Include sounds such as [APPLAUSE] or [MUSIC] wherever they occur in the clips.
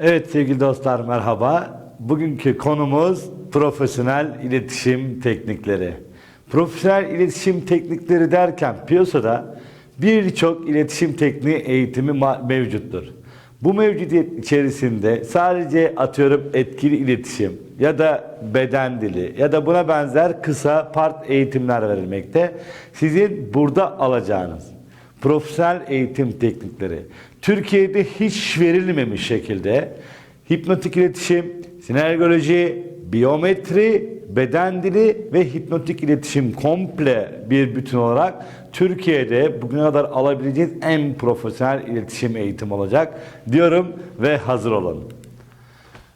Evet sevgili dostlar merhaba. Bugünkü konumuz profesyonel iletişim teknikleri. Profesyonel iletişim teknikleri derken piyasada birçok iletişim tekniği eğitimi mevcuttur. Bu mevcudiyet içerisinde sadece atıyorum etkili iletişim ya da beden dili ya da buna benzer kısa part eğitimler verilmekte. Sizin burada alacağınız profesyonel eğitim teknikleri Türkiye'de hiç verilmemiş şekilde hipnotik iletişim, sinergoloji, biyometri, beden dili ve hipnotik iletişim komple bir bütün olarak Türkiye'de bugüne kadar alabileceğiniz en profesyonel iletişim eğitim olacak diyorum ve hazır olun.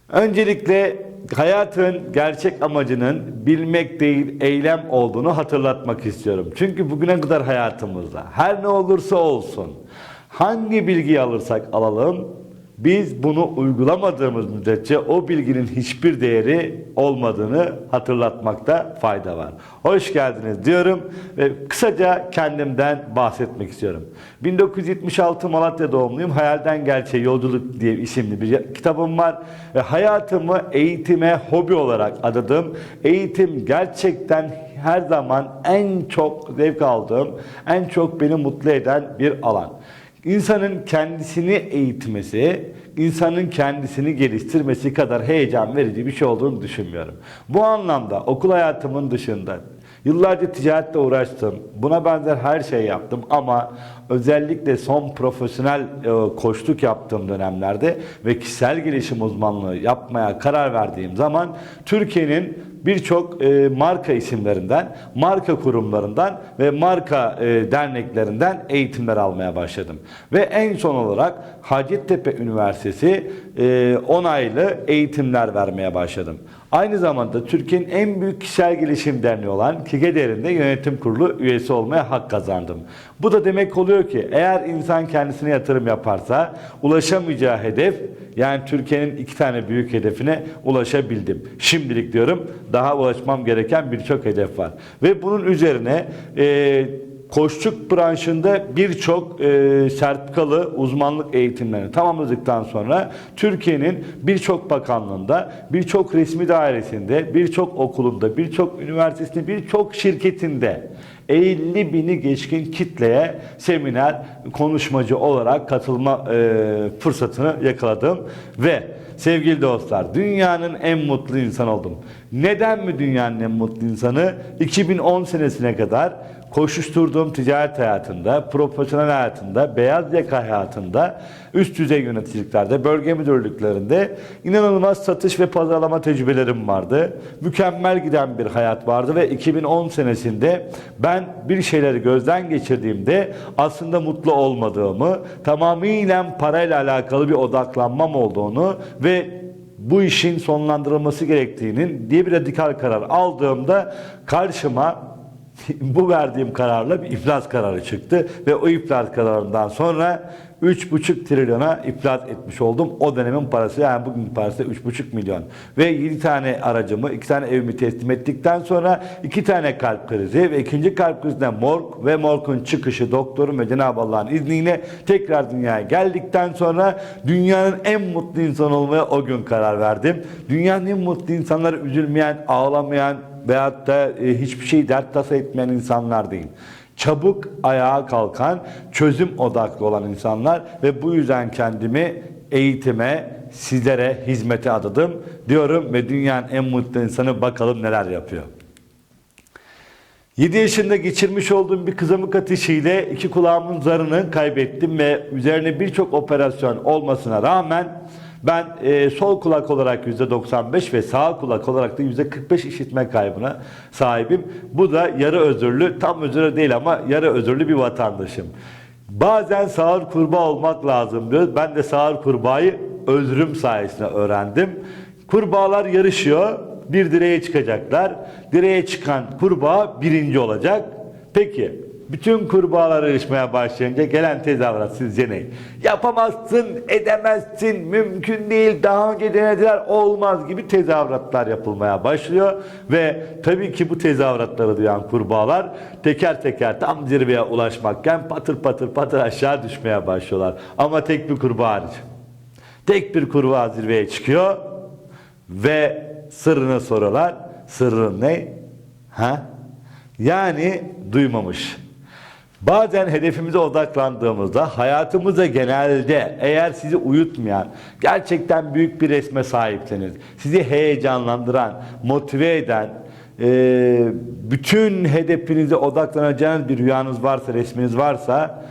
Öncelikle hayatın gerçek amacının bilmek değil eylem olduğunu hatırlatmak istiyorum. Çünkü bugüne kadar hayatımızda her ne olursa olsun hangi bilgiyi alırsak alalım biz bunu uygulamadığımız müddetçe o bilginin hiçbir değeri olmadığını hatırlatmakta fayda var. Hoş geldiniz diyorum ve kısaca kendimden bahsetmek istiyorum. 1976 Malatya doğumluyum. Hayalden Gerçeğe Yolculuk diye isimli bir kitabım var ve hayatımı eğitime hobi olarak adadım. Eğitim gerçekten her zaman en çok zevk aldığım, en çok beni mutlu eden bir alan. İnsanın kendisini eğitmesi, insanın kendisini geliştirmesi kadar heyecan verici bir şey olduğunu düşünmüyorum. Bu anlamda okul hayatımın dışında yıllarca ticaretle uğraştım. Buna benzer her şey yaptım ama özellikle son profesyonel e, koçluk yaptığım dönemlerde ve kişisel gelişim uzmanlığı yapmaya karar verdiğim zaman Türkiye'nin birçok e, marka isimlerinden, marka kurumlarından ve marka e, derneklerinden eğitimler almaya başladım. Ve en son olarak Hacettepe Üniversitesi e, onaylı eğitimler vermeye başladım. Aynı zamanda Türkiye'nin en büyük kişisel gelişim derneği olan KİGEDER'in de yönetim kurulu üyesi olmaya hak kazandım. Bu da demek oluyor ki eğer insan kendisine yatırım yaparsa ulaşamayacağı hedef yani Türkiye'nin iki tane büyük hedefine ulaşabildim. Şimdilik diyorum daha ulaşmam gereken birçok hedef var. Ve bunun üzerine e, koçluk branşında birçok e, sertifikalı uzmanlık eğitimlerini tamamladıktan sonra Türkiye'nin birçok bakanlığında, birçok resmi dairesinde, birçok okulunda, birçok üniversitesinde, birçok şirketinde 50 bini geçkin kitleye seminer konuşmacı olarak katılma e, fırsatını yakaladım ve sevgili dostlar dünyanın en mutlu insan oldum. Neden mi dünyanın en mutlu insanı? 2010 senesine kadar koşuşturduğum ticaret hayatında, profesyonel hayatında, beyaz yaka hayatında, üst düzey yöneticiliklerde, bölge müdürlüklerinde inanılmaz satış ve pazarlama tecrübelerim vardı. Mükemmel giden bir hayat vardı ve 2010 senesinde ben bir şeyleri gözden geçirdiğimde aslında mutlu olmadığımı, tamamıyla parayla alakalı bir odaklanmam olduğunu ve bu işin sonlandırılması gerektiğinin diye bir radikal karar aldığımda karşıma [LAUGHS] bu verdiğim kararla bir iflas kararı çıktı ve o iflas kararından sonra 3,5 trilyona iflas etmiş oldum. O dönemin parası yani bugünkü parası 3,5 milyon. Ve 7 tane aracımı, 2 tane evimi teslim ettikten sonra 2 tane kalp krizi ve ikinci kalp krizinde morg ve morgun çıkışı doktorun ve Cenab-ı Allah'ın izniyle tekrar dünyaya geldikten sonra dünyanın en mutlu insan olmaya o gün karar verdim. Dünyanın en mutlu insanları üzülmeyen, ağlamayan, veyahut da e, hiçbir şey dert tasa etmeyen insanlar değil. Çabuk ayağa kalkan, çözüm odaklı olan insanlar ve bu yüzden kendimi eğitime, sizlere hizmete adadım diyorum ve dünyanın en mutlu insanı bakalım neler yapıyor. 7 yaşında geçirmiş olduğum bir kızamık ateşiyle iki kulağımın zarını kaybettim ve üzerine birçok operasyon olmasına rağmen ben e, sol kulak olarak %95 ve sağ kulak olarak da %45 işitme kaybına sahibim. Bu da yarı özürlü, tam özürlü değil ama yarı özürlü bir vatandaşım. Bazen sağır kurbağa olmak lazım diyoruz. Ben de sağır kurbağayı özrüm sayesinde öğrendim. Kurbağalar yarışıyor. Bir direğe çıkacaklar. Direğe çıkan kurbağa birinci olacak. Peki bütün kurbağalar yarışmaya başlayınca gelen tezahürat sizce ne? Yapamazsın, edemezsin, mümkün değil, daha önce denediler, olmaz gibi tezahüratlar yapılmaya başlıyor. Ve tabii ki bu tezahüratları duyan kurbağalar teker teker tam zirveye ulaşmakken patır patır patır aşağı düşmeye başlıyorlar. Ama tek bir kurbağa hariç. Tek bir kurbağa zirveye çıkıyor ve sırrını soruyorlar. Sırrın ne? Ha? Yani duymamış. Bazen hedefimize odaklandığımızda hayatımıza genelde eğer sizi uyutmayan, gerçekten büyük bir resme sahipseniz, sizi heyecanlandıran, motive eden, e, bütün hedefinize odaklanacağınız bir rüyanız varsa, resminiz varsa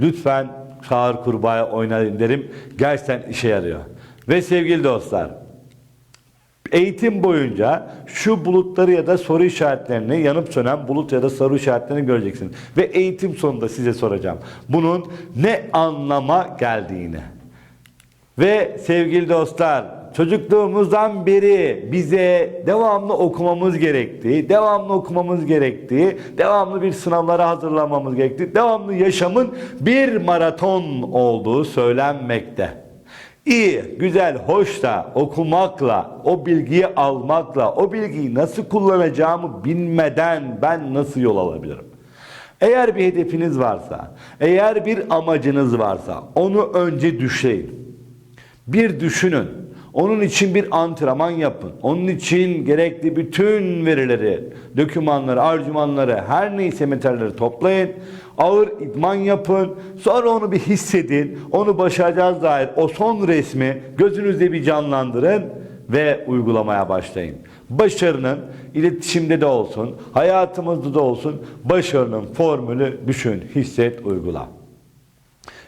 lütfen çağır kurbağaya oynayın derim. Gerçekten işe yarıyor. Ve sevgili dostlar, Eğitim boyunca şu bulutları ya da soru işaretlerini, yanıp sönen bulut ya da soru işaretlerini göreceksiniz. Ve eğitim sonunda size soracağım. Bunun ne anlama geldiğini. Ve sevgili dostlar, çocukluğumuzdan beri bize devamlı okumamız gerektiği, devamlı okumamız gerektiği, devamlı bir sınavlara hazırlanmamız gerektiği, devamlı yaşamın bir maraton olduğu söylenmekte. İyi, güzel, hoş da okumakla, o bilgiyi almakla, o bilgiyi nasıl kullanacağımı bilmeden ben nasıl yol alabilirim? Eğer bir hedefiniz varsa, eğer bir amacınız varsa onu önce düşleyin. Bir düşünün. Onun için bir antrenman yapın. Onun için gerekli bütün verileri, dokümanları, argümanları, her neyse metalleri toplayın. Ağır idman yapın. Sonra onu bir hissedin. Onu başaracağız dair o son resmi gözünüzde bir canlandırın ve uygulamaya başlayın. Başarının iletişimde de olsun, hayatımızda da olsun başarının formülü düşün, hisset, uygula.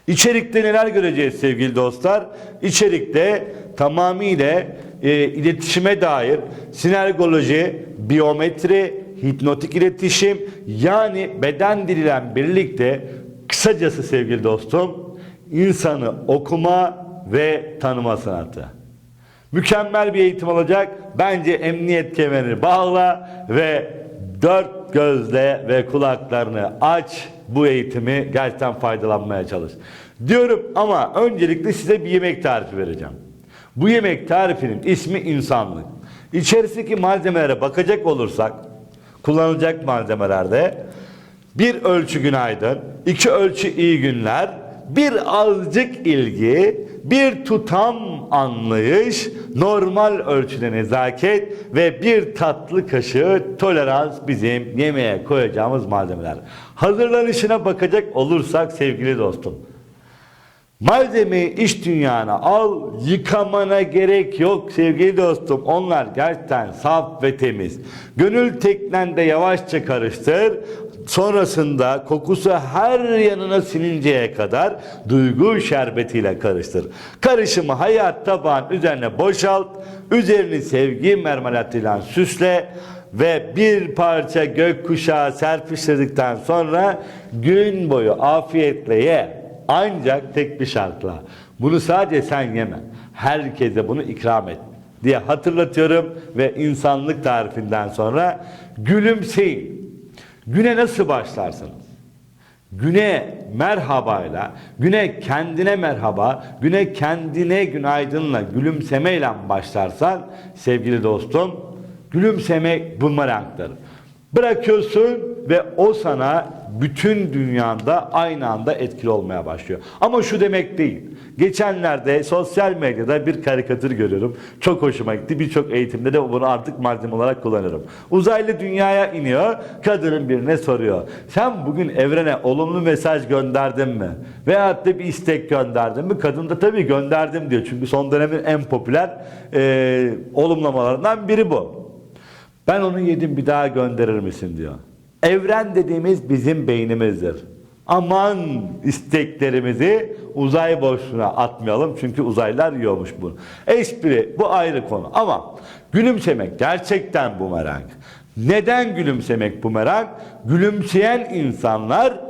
İçerikte neler göreceğiz sevgili dostlar? İçerikte tamamıyla e, iletişime dair sinergoloji, biyometri, hipnotik iletişim yani beden diliyle birlikte kısacası sevgili dostum insanı okuma ve tanıma sanatı. Mükemmel bir eğitim olacak. Bence emniyet kemerini bağla ve dört gözle ve kulaklarını aç. Bu eğitimi gerçekten faydalanmaya çalış. Diyorum ama öncelikle size bir yemek tarifi vereceğim. Bu yemek tarifinin ismi insanlık. İçerisindeki malzemelere bakacak olursak kullanılacak malzemelerde bir ölçü günaydın, iki ölçü iyi günler, bir azıcık ilgi, bir tutam anlayış, normal ölçüde nezaket ve bir tatlı kaşığı tolerans bizim yemeğe koyacağımız malzemeler. Hazırlanışına bakacak olursak sevgili dostum. Malzemeyi iş dünyana al, yıkamana gerek yok sevgili dostum. Onlar gerçekten saf ve temiz. Gönül teknende yavaşça karıştır. Sonrasında kokusu her yanına sininceye kadar duygu şerbetiyle karıştır. Karışımı hayat tabağın üzerine boşalt. Üzerini sevgi mermelatıyla süsle ve bir parça gökkuşağı serpiştirdikten sonra gün boyu afiyetle ye. Ancak tek bir şartla. Bunu sadece sen yeme. Herkese bunu ikram et diye hatırlatıyorum ve insanlık tarifinden sonra gülümseyin. Güne nasıl başlarsınız? Güne merhabayla, güne kendine merhaba, güne kendine günaydınla, gülümsemeyle başlarsan sevgili dostum, gülümsemek bumerangdır. Bırakıyorsun ve o sana bütün dünyanda aynı anda etkili olmaya başlıyor. Ama şu demek değil. Geçenlerde sosyal medyada bir karikatür görüyorum. Çok hoşuma gitti. Birçok eğitimde de bunu artık malzeme olarak kullanırım. Uzaylı dünyaya iniyor. Kadının birine soruyor. Sen bugün evrene olumlu mesaj gönderdin mi? Veyahut da bir istek gönderdin mi? Kadın da tabii gönderdim diyor. Çünkü son dönemin en popüler e, olumlamalarından biri bu. Ben onu yedim bir daha gönderir misin diyor. Evren dediğimiz bizim beynimizdir. Aman isteklerimizi uzay boşluğuna atmayalım çünkü uzaylılar yiyormuş bunu. Espri bu ayrı konu ama gülümsemek gerçekten bumerang. Neden gülümsemek bumerang? Gülümseyen insanlar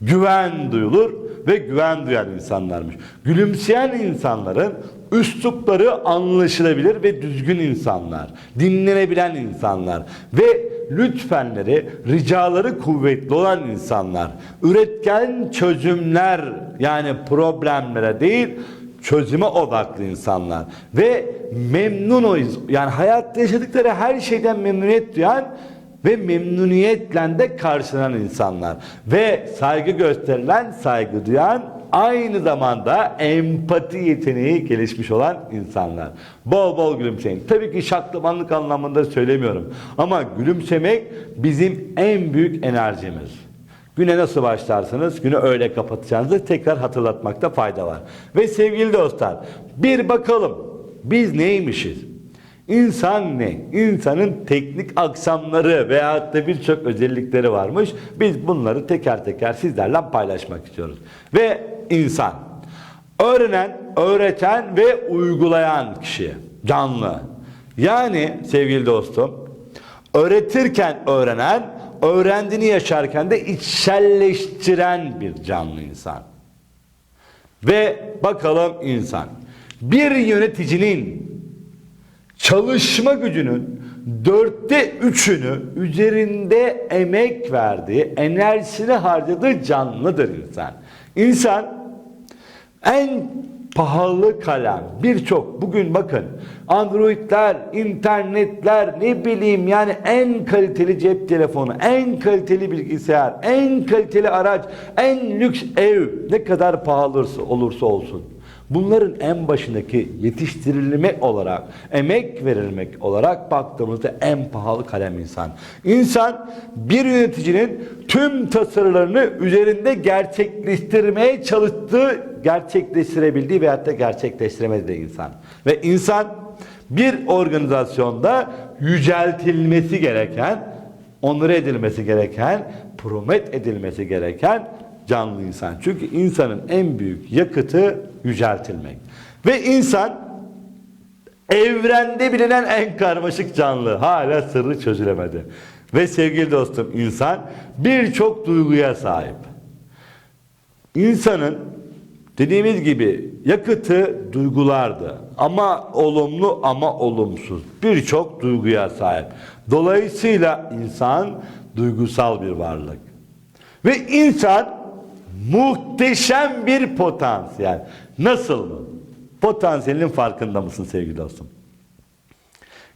güven duyulur ve güven duyan insanlarmış. Gülümseyen insanların üslupları anlaşılabilir ve düzgün insanlar, dinlenebilen insanlar ve lütfenleri, ricaları kuvvetli olan insanlar, üretken çözümler yani problemlere değil çözüme odaklı insanlar. Ve memnunuz yani hayatta yaşadıkları her şeyden memnuniyet duyan ve memnuniyetle de karşılanan insanlar. Ve saygı gösterilen, saygı duyan aynı zamanda empati yeteneği gelişmiş olan insanlar. Bol bol gülümseyin. Tabii ki şaklabanlık anlamında söylemiyorum. Ama gülümsemek bizim en büyük enerjimiz. Güne nasıl başlarsınız, günü öyle kapatacağınızı tekrar hatırlatmakta fayda var. Ve sevgili dostlar, bir bakalım biz neymişiz? İnsan ne? İnsanın teknik aksamları veyahut da birçok özellikleri varmış. Biz bunları teker teker sizlerle paylaşmak istiyoruz. Ve insan, öğrenen, öğreten ve uygulayan kişi, canlı. Yani sevgili dostum, öğretirken öğrenen, öğrendiğini yaşarken de içselleştiren bir canlı insan. Ve bakalım insan. Bir yöneticinin çalışma gücünün dörtte üçünü üzerinde emek verdiği, enerjisini harcadığı canlıdır insan. İnsan en pahalı kalem birçok bugün bakın androidler, internetler ne bileyim yani en kaliteli cep telefonu, en kaliteli bilgisayar, en kaliteli araç, en lüks ev ne kadar pahalısı olursa olsun. Bunların en başındaki yetiştirilmek olarak, emek verilmek olarak baktığımızda en pahalı kalem insan. İnsan bir yöneticinin tüm tasarılarını üzerinde gerçekleştirmeye çalıştığı, gerçekleştirebildiği veyahut da gerçekleştiremediği insan. Ve insan bir organizasyonda yüceltilmesi gereken, onur edilmesi gereken, promet edilmesi gereken canlı insan. Çünkü insanın en büyük yakıtı yüceltilmek. Ve insan evrende bilinen en karmaşık canlı. Hala sırrı çözülemedi. Ve sevgili dostum insan birçok duyguya sahip. İnsanın dediğimiz gibi yakıtı duygulardı. Ama olumlu ama olumsuz. Birçok duyguya sahip. Dolayısıyla insan duygusal bir varlık. Ve insan muhteşem bir potansiyel. Nasıl mı? Potansiyelin farkında mısın sevgili dostum?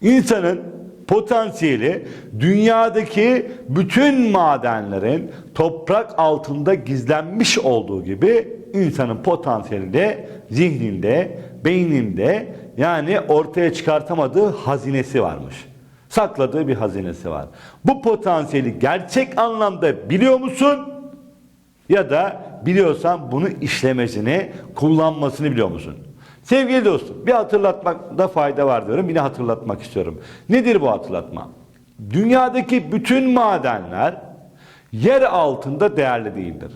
İnsanın potansiyeli dünyadaki bütün madenlerin toprak altında gizlenmiş olduğu gibi insanın potansiyeli de zihninde, beyninde yani ortaya çıkartamadığı hazinesi varmış. Sakladığı bir hazinesi var. Bu potansiyeli gerçek anlamda biliyor musun? Ya da biliyorsan bunu işlemesini, kullanmasını biliyor musun? Sevgili dostum, bir hatırlatmakta fayda var diyorum. Yine hatırlatmak istiyorum. Nedir bu hatırlatma? Dünyadaki bütün madenler yer altında değerli değildir.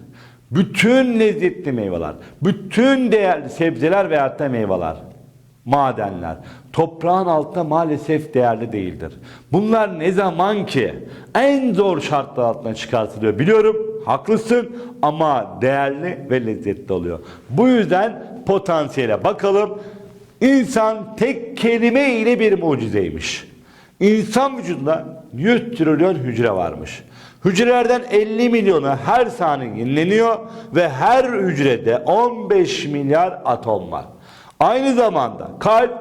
Bütün lezzetli meyveler, bütün değerli sebzeler veyahut da meyveler, madenler toprağın altında maalesef değerli değildir. Bunlar ne zaman ki en zor şartlar altında çıkartılıyor biliyorum. Haklısın ama değerli ve lezzetli oluyor. Bu yüzden potansiyele bakalım. İnsan tek kelime ile bir mucizeymiş. İnsan vücudunda 100 trilyon hücre varmış. Hücrelerden 50 milyonu her saniye yenileniyor ve her hücrede 15 milyar atom var. Aynı zamanda kalp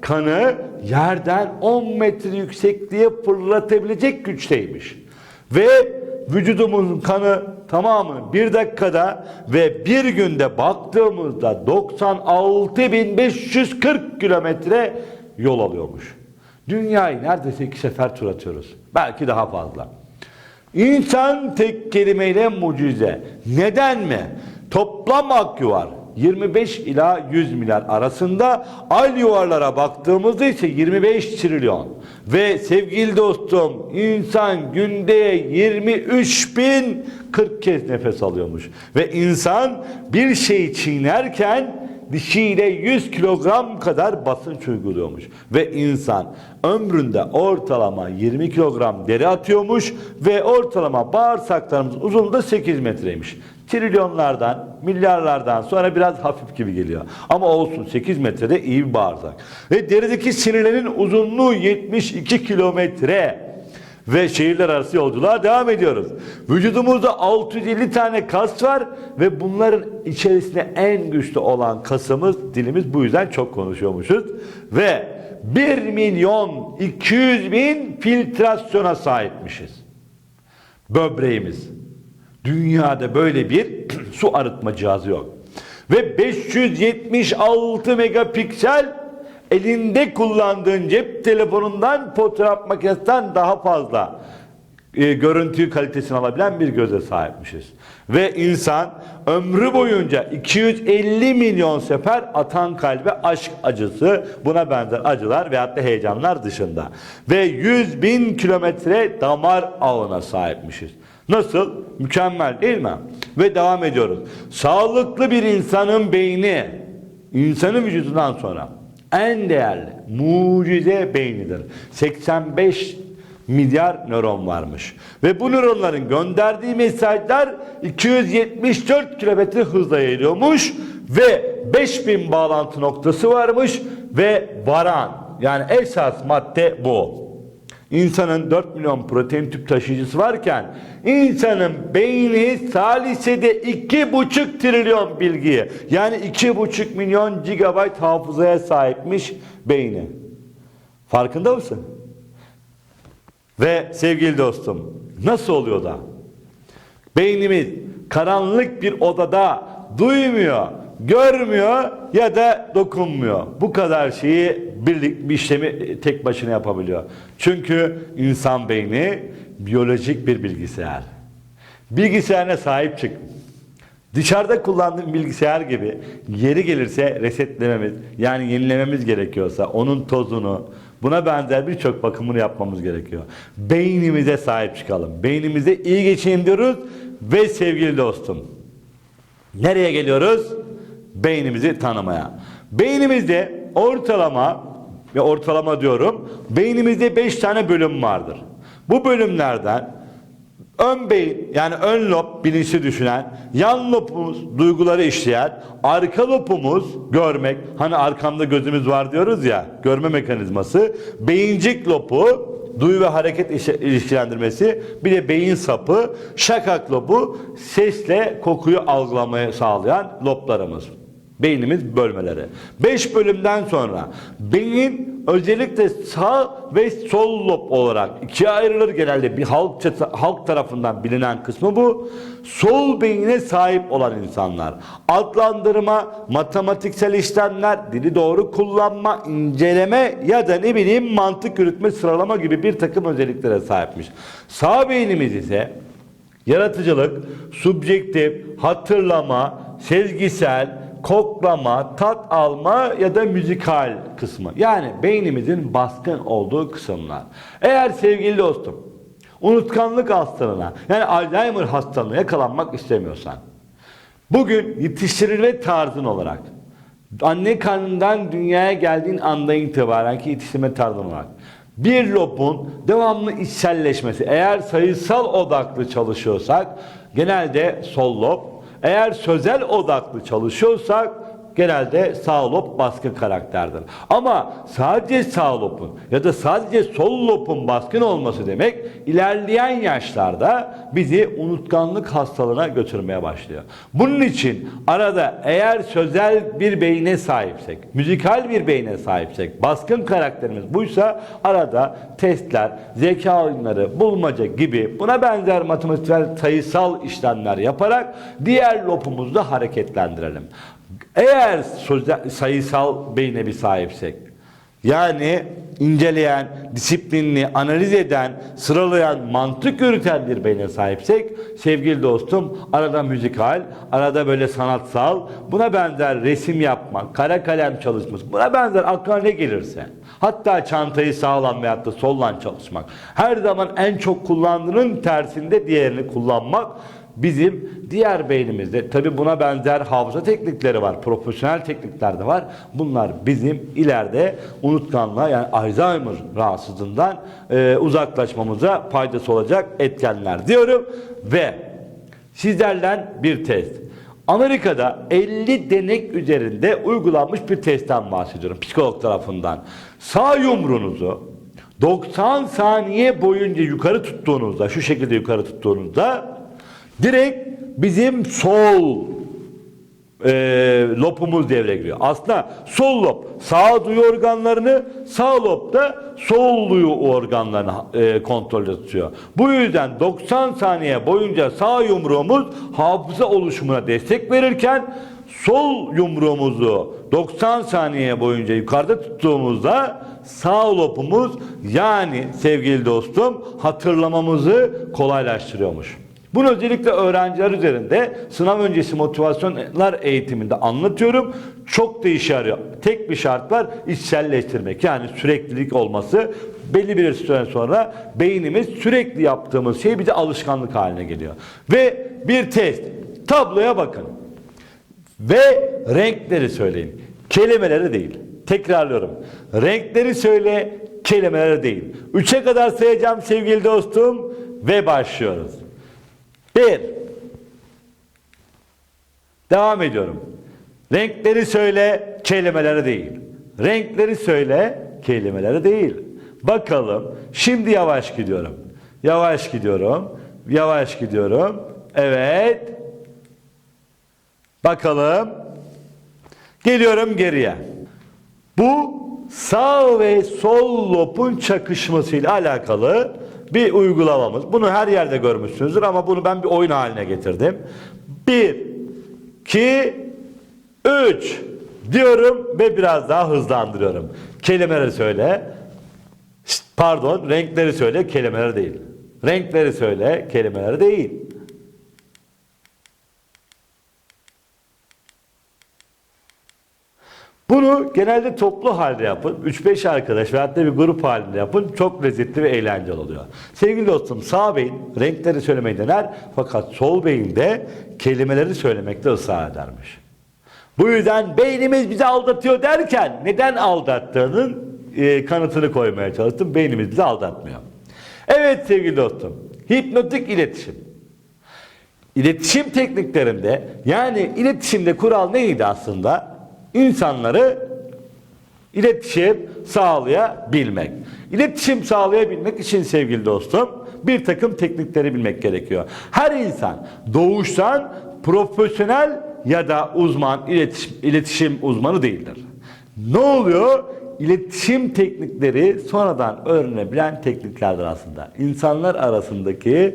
kanı yerden 10 metre yüksekliğe fırlatabilecek güçteymiş. Ve vücudumuzun kanı tamamı bir dakikada ve bir günde baktığımızda 96.540 kilometre yol alıyormuş. Dünyayı neredeyse iki sefer tur atıyoruz. Belki daha fazla. İnsan tek kelimeyle mucize. Neden mi? Toplam akü var. 25 ila 100 milyar arasında ay yuvarlara baktığımızda ise 25 trilyon. Ve sevgili dostum insan günde 23 bin 40 kez nefes alıyormuş. Ve insan bir şeyi çiğnerken dişiyle 100 kilogram kadar basınç uyguluyormuş. Ve insan ömründe ortalama 20 kilogram deri atıyormuş ve ortalama bağırsaklarımız uzunluğu 8 metreymiş. Trilyonlardan, milyarlardan sonra biraz hafif gibi geliyor. Ama olsun 8 metrede iyi bir bağırsak. Ve derideki sinirlerin uzunluğu 72 kilometre. Ve şehirler arası yolculuğa devam ediyoruz. Vücudumuzda 650 tane kas var ve bunların içerisinde en güçlü olan kasımız dilimiz bu yüzden çok konuşuyormuşuz. Ve 1 milyon 200 bin filtrasyona sahipmişiz. Böbreğimiz. Dünyada böyle bir [CLEARS THROAT] su arıtma cihazı yok. Ve 576 megapiksel elinde kullandığın cep telefonundan fotoğraf makinesinden daha fazla e, görüntü kalitesini alabilen bir göze sahipmişiz. Ve insan ömrü boyunca 250 milyon sefer atan kalbe aşk acısı, buna benzer acılar veyahut da heyecanlar dışında. Ve 100 bin kilometre damar ağına sahipmişiz. Nasıl? Mükemmel değil mi? Ve devam ediyoruz. Sağlıklı bir insanın beyni, insanın vücudundan sonra en değerli mucize beynidir. 85 milyar nöron varmış. Ve bu nöronların gönderdiği mesajlar 274 kilometre hızla yayılıyormuş ve 5000 bağlantı noktası varmış ve varan yani esas madde bu. İnsanın 4 milyon protein tüp taşıyıcısı varken insanın beyni salisede 2,5 trilyon bilgiye yani 2,5 milyon gigabayt hafızaya sahipmiş beyni. Farkında mısın? Ve sevgili dostum nasıl oluyor da? Beynimiz karanlık bir odada duymuyor, görmüyor ya da dokunmuyor. Bu kadar şeyi birlik bir işlemi tek başına yapabiliyor. Çünkü insan beyni biyolojik bir bilgisayar. Bilgisayarına sahip çık. Dışarıda kullandığın bilgisayar gibi yeri gelirse resetlememiz yani yenilememiz gerekiyorsa onun tozunu buna benzer birçok bakımını yapmamız gerekiyor. Beynimize sahip çıkalım. Beynimize iyi geçeyim diyoruz ve sevgili dostum nereye geliyoruz? Beynimizi tanımaya. Beynimizde ortalama ve ortalama diyorum beynimizde 5 tane bölüm vardır. Bu bölümlerden Ön beyin yani ön lob bilinçli düşünen, yan lobumuz duyguları işleyen, arka lobumuz görmek, hani arkamda gözümüz var diyoruz ya, görme mekanizması, beyincik lobu duyu ve hareket ilişkilendirmesi, bir de beyin sapı, şakak lobu sesle kokuyu algılamayı sağlayan loblarımız. Beynimiz bölmeleri. 5 bölümden sonra beyin özellikle sağ ve sol lob olarak ikiye ayrılır genelde bir halk halk tarafından bilinen kısmı bu. Sol beyine sahip olan insanlar adlandırma, matematiksel işlemler, dili doğru kullanma, inceleme ya da ne bileyim mantık yürütme, sıralama gibi bir takım özelliklere sahipmiş. Sağ beynimiz ise Yaratıcılık, subjektif, hatırlama, sezgisel, koklama, tat alma ya da müzikal kısmı. Yani beynimizin baskın olduğu kısımlar. Eğer sevgili dostum unutkanlık hastalığına yani Alzheimer hastalığına yakalanmak istemiyorsan bugün yetiştirilme tarzın olarak anne karnından dünyaya geldiğin andan itibaren ki yetiştirme tarzın olarak bir lobun devamlı içselleşmesi eğer sayısal odaklı çalışıyorsak genelde sol lob eğer sözel odaklı çalışıyorsak genelde sağ lob baskın karakterdir. Ama sadece sağ lobun ya da sadece sol lobun baskın olması demek ilerleyen yaşlarda bizi unutkanlık hastalığına götürmeye başlıyor. Bunun için arada eğer sözel bir beyne sahipsek, müzikal bir beyne sahipsek, baskın karakterimiz buysa arada testler, zeka oyunları, bulmaca gibi buna benzer matematiksel sayısal işlemler yaparak diğer lobumuzu da hareketlendirelim. Eğer sayısal beyne bir sahipsek, yani inceleyen, disiplinli, analiz eden, sıralayan, mantık yürüten bir beyne sahipsek, sevgili dostum, arada müzikal, arada böyle sanatsal, buna benzer resim yapmak, kara kalem çalışması, buna benzer aklına ne gelirse, hatta çantayı sağlam veyahut da sollan çalışmak, her zaman en çok kullandığının tersinde diğerini kullanmak, bizim diğer beynimizde tabi buna benzer hafıza teknikleri var. Profesyonel teknikler de var. Bunlar bizim ileride unutkanlığa yani Alzheimer rahatsızlığından e, uzaklaşmamıza faydası olacak etkenler diyorum ve sizlerden bir test. Amerika'da 50 denek üzerinde uygulanmış bir testten bahsediyorum psikolog tarafından. Sağ yumruğunuzu 90 saniye boyunca yukarı tuttuğunuzda, şu şekilde yukarı tuttuğunuzda direkt bizim sol e, lobumuz devreye giriyor. Aslında sol lob sağ duyu organlarını, sağ lob da sol duyu organlarını e, kontrolde tutuyor. Bu yüzden 90 saniye boyunca sağ yumruğumuz hafıza oluşumuna destek verirken sol yumruğumuzu 90 saniye boyunca yukarıda tuttuğumuzda sağ lobumuz yani sevgili dostum hatırlamamızı kolaylaştırıyormuş. Bunu özellikle öğrenciler üzerinde sınav öncesi motivasyonlar eğitiminde anlatıyorum. Çok da işe yarıyor. Tek bir şart var içselleştirmek. Yani süreklilik olması. Belli bir süre sonra beynimiz sürekli yaptığımız şey bir de alışkanlık haline geliyor. Ve bir test. Tabloya bakın. Ve renkleri söyleyin. Kelimeleri değil. Tekrarlıyorum. Renkleri söyle, kelimeleri değil. Üçe kadar sayacağım sevgili dostum ve başlıyoruz. Bir. Devam ediyorum. Renkleri söyle, kelimeleri değil. Renkleri söyle, kelimeleri değil. Bakalım. Şimdi yavaş gidiyorum. Yavaş gidiyorum. Yavaş gidiyorum. Evet. Bakalım. Geliyorum geriye. Bu sağ ve sol lobun çakışmasıyla alakalı bir uygulamamız. Bunu her yerde görmüşsünüzdür ama bunu ben bir oyun haline getirdim. Bir, iki, üç diyorum ve biraz daha hızlandırıyorum. Kelimeleri söyle. Pardon, renkleri söyle, kelimeleri değil. Renkleri söyle, kelimeleri değil. Bunu genelde toplu halde yapın. 3-5 arkadaş veyahut da bir grup halinde yapın. Çok lezzetli ve eğlenceli oluyor. Sevgili dostum sağ beyin renkleri söylemeyi dener fakat sol beyin de kelimeleri söylemekte ısrar edermiş. Bu yüzden beynimiz bizi aldatıyor derken neden aldattığının e, kanıtını koymaya çalıştım. Beynimiz bizi aldatmıyor. Evet sevgili dostum hipnotik iletişim. İletişim tekniklerinde yani iletişimde kural neydi aslında? İnsanları iletişim sağlayabilmek. İletişim sağlayabilmek için sevgili dostum bir takım teknikleri bilmek gerekiyor. Her insan doğuştan profesyonel ya da uzman iletişim, iletişim uzmanı değildir. Ne oluyor? İletişim teknikleri sonradan öğrenebilen tekniklerdir aslında. İnsanlar arasındaki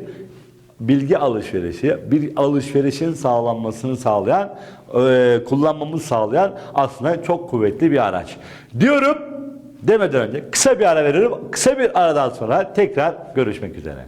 bilgi alışverişi, bir alışverişin sağlanmasını sağlayan, e, kullanmamızı sağlayan aslında çok kuvvetli bir araç. Diyorum demeden önce kısa bir ara veriyorum. Kısa bir aradan sonra tekrar görüşmek üzere.